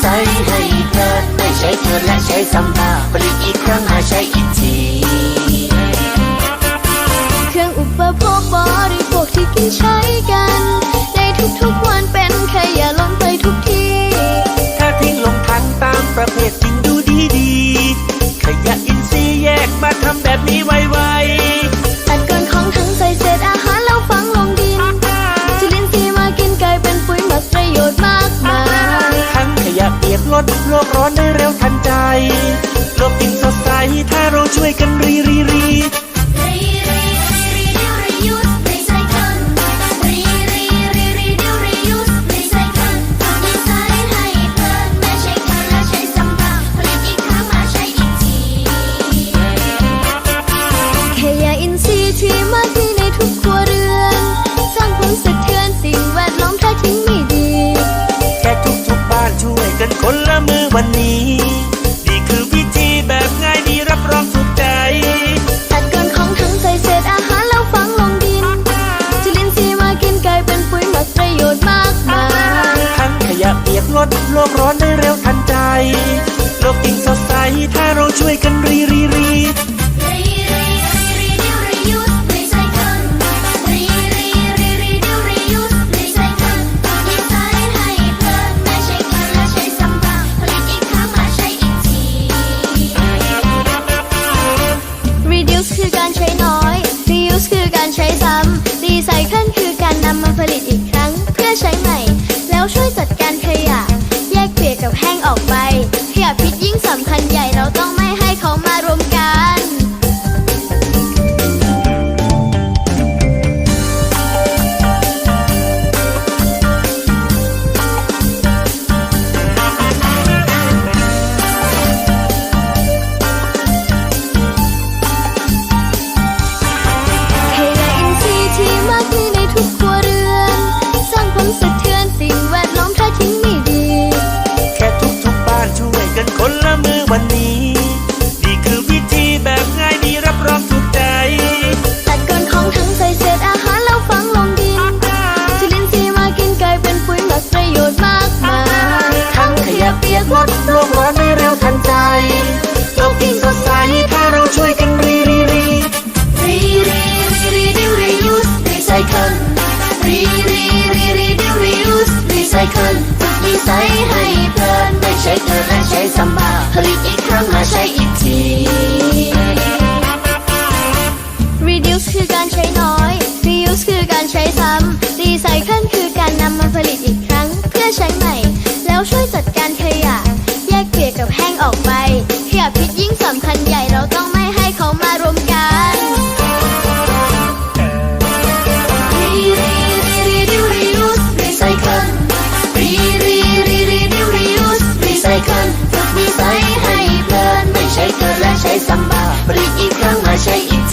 ใส่ให้เพลิดได้ใช้เธอและใช้ซ้ำมาผลิอีกครั้งหาใช้อีกที ลดโลกร้อนได้เร็วทันใจ โลกยิ่งสดใสถ้าเราช่วยกันรีรีรีขยะอินทรีย์ที่มากมีในทุ คนละมือวันนี้ นี่คือวิ วันนี้ นี่คือวิธีแบบง่ายดีรับรองถูกใจ ตัดก้อนของทั้งใส่เศษอาหารแล้วฝังลงดินจุลินทรีย์มากินกลายเป็นปุ๋ยหมักประโยชน์มากมายทั้งขยะเปียกลดโลกร้อนได้เร็วทันใจโลกยิ่งสดใสถ้าเราช่วยกันรีรีรี Recycle Recycle ฝึกนิสัยให้เพำ Recycle คือการนำมาผลิตอีกครั้ง เพื่อใช้ใหม่ แล้วช่วยจัดการขยะ แยกเปียกกับแห้งออกไปขยะพิษยิ่งสำคัญใหญ่เราต้องไม่ให้เขามารวมกัน Recycle Recycle ฝึกนิสัยให้เพลินไม่ใช้เกินและใช้ซ้ำมาผลิตอีกครั้งมาใช้อีก